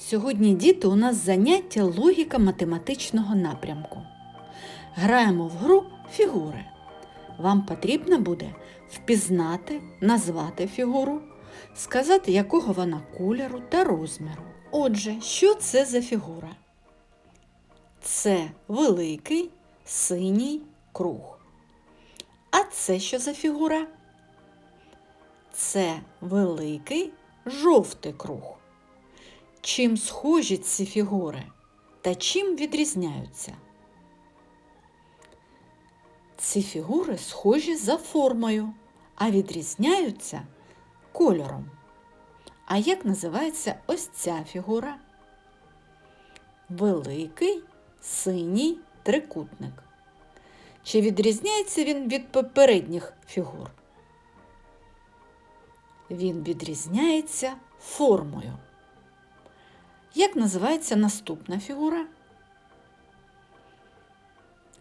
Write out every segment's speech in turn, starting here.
Сьогодні діти у нас заняття логіка математичного напрямку. Граємо в гру фігури. Вам потрібно буде впізнати, назвати фігуру, сказати, якого вона кольору та розміру. Отже, що це за фігура? Це великий синій круг. А це що за фігура? Це великий жовтий круг. Чим схожі ці фігури та чим відрізняються? Ці фігури схожі за формою, а відрізняються кольором. А як називається ось ця фігура? Великий синій трикутник. Чи відрізняється він від попередніх фігур? Він відрізняється формою. Як називається наступна фігура?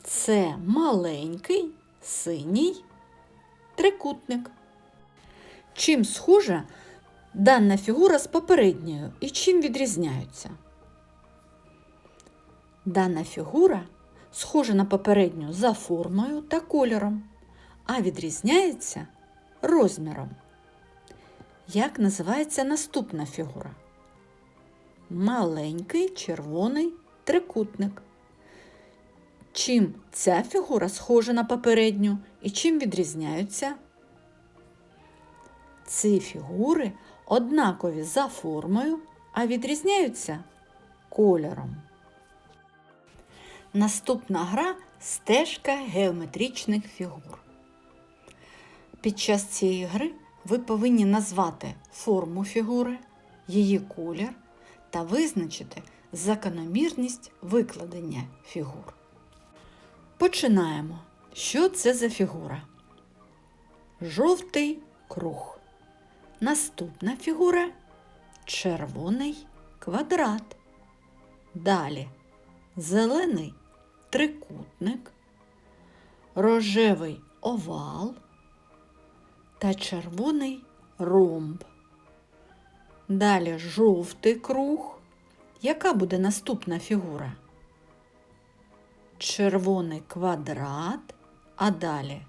Це маленький синій трикутник. Чим схожа дана фігура з попередньою і чим відрізняються? Дана фігура схожа на попередню за формою та кольором, а відрізняється розміром. Як називається наступна фігура? Маленький червоний трикутник. Чим ця фігура схожа на попередню і чим відрізняються? Ці фігури однакові за формою, а відрізняються кольором. Наступна гра стежка геометричних фігур. Під час цієї гри ви повинні назвати форму фігури, її колір та визначити закономірність викладення фігур. Починаємо. Що це за фігура? Жовтий круг. Наступна фігура червоний квадрат. Далі зелений трикутник, рожевий овал та червоний ромб. Далі жовтий круг. Яка буде наступна фігура? Червоний квадрат, а далі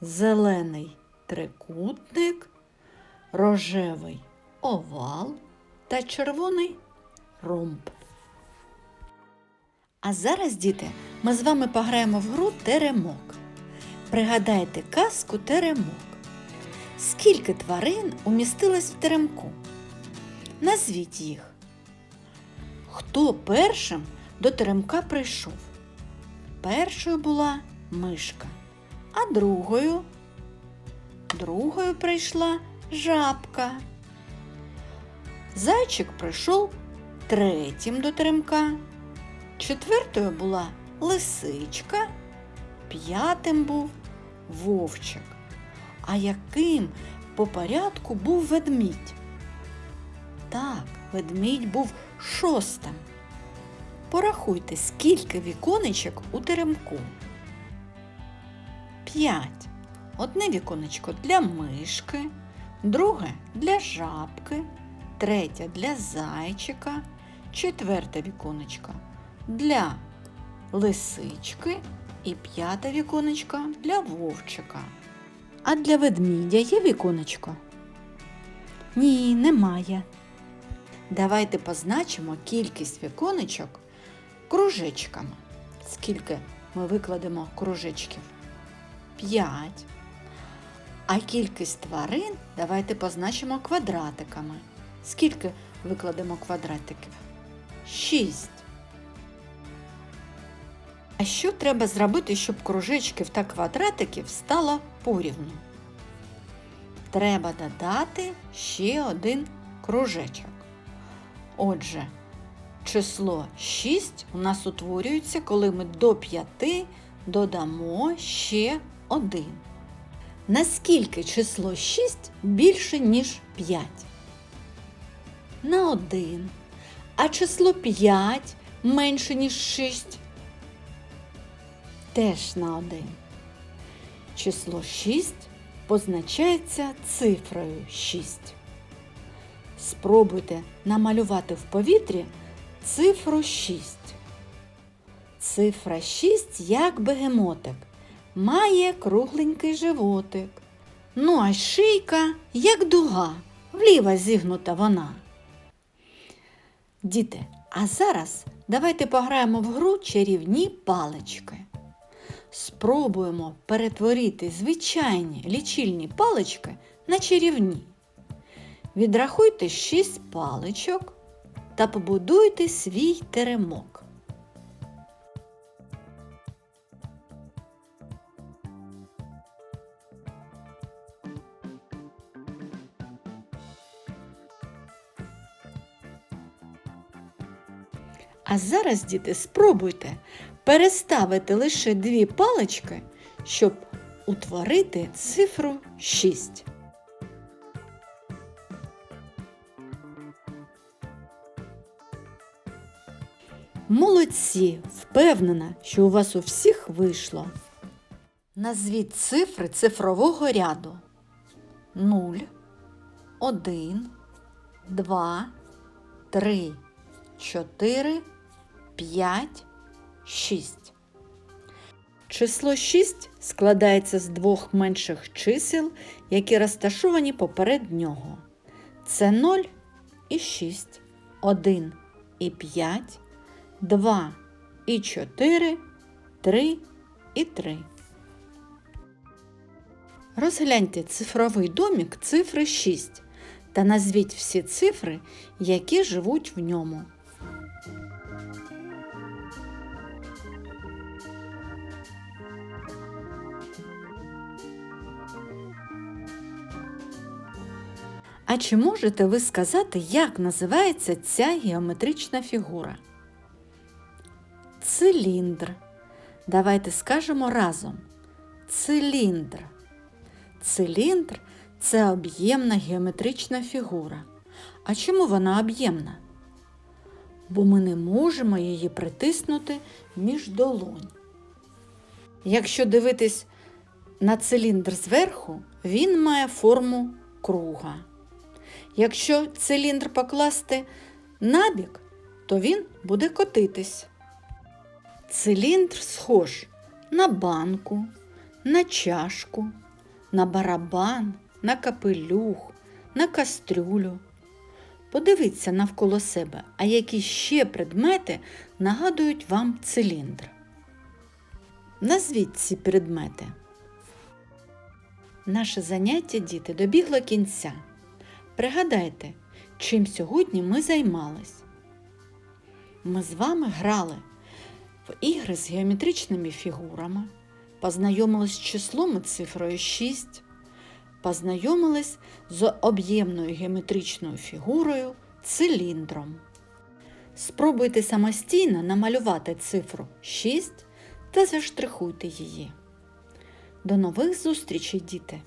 зелений трикутник, рожевий овал та червоний ромб. А зараз, діти, ми з вами пограємо в гру Теремок. Пригадайте казку Теремок. Скільки тварин умістилось в теремку? Назвіть їх. Хто першим до теремка прийшов? Першою була мишка, а другою другою прийшла жабка. Зайчик прийшов третім до теремка. Четвертою була лисичка, п'ятим був вовчик. А яким по порядку був ведмідь? Так, ведмідь був шостим. Порахуйте, скільки віконечок у теремку. П'ять. Одне віконечко для мишки, друге для жабки, третє для зайчика, четверте віконечко для лисички і п'яте віконечко для вовчика. А для ведмідя є віконечко? Ні, немає. Давайте позначимо кількість віконечок кружечками. Скільки ми викладемо кружечків? П'ять. А кількість тварин давайте позначимо квадратиками. Скільки викладемо квадратиків? Шість. А що треба зробити, щоб кружечків та квадратиків стало порівну? Треба додати ще один кружечок. Отже, число 6 у нас утворюється, коли ми до 5 додамо ще 1. Наскільки число 6 більше, ніж 5? На 1. А число 5 менше, ніж 6? Теж на 1. Число 6 позначається цифрою 6. Спробуйте намалювати в повітрі цифру 6. Цифра 6, як бегемотик, має кругленький животик. Ну а шийка, як дуга, вліва зігнута вона. Діти, а зараз давайте пограємо в гру чарівні палички. Спробуємо перетворити звичайні лічильні палички на чарівні. Відрахуйте 6 паличок та побудуйте свій теремок. А зараз, діти, спробуйте переставити лише дві палички, щоб утворити цифру 6. Молодці! Впевнена, що у вас у всіх вийшло. Назвіть цифри цифрового ряду. 0, 1, 2, 3, 4, 5, 6. Число 6 складається з двох менших чисел, які розташовані поперед нього. Це 0 і 6, 1 і 5, 2 і 4, 3 і 3. Розгляньте цифровий домік цифри 6 та назвіть всі цифри, які живуть в ньому. А чи можете ви сказати, як називається ця геометрична фігура? Циліндр. Давайте скажемо разом. Циліндр. Циліндр це об'ємна геометрична фігура. А чому вона об'ємна? Бо ми не можемо її притиснути між долонь. Якщо дивитись на циліндр зверху, він має форму круга. Якщо циліндр покласти набік, то він буде котитись. Циліндр схож на банку, на чашку, на барабан, на капелюх, на кастрюлю. Подивіться навколо себе, а які ще предмети нагадують вам циліндр. Назвіть ці предмети. Наше заняття, діти, добігло кінця. Пригадайте, чим сьогодні ми займались. Ми з вами грали в ігри з геометричними фігурами, познайомились з числом і цифрою 6, познайомились з об'ємною геометричною фігурою циліндром. Спробуйте самостійно намалювати цифру 6 та заштрихуйте її. До нових зустрічей, діти!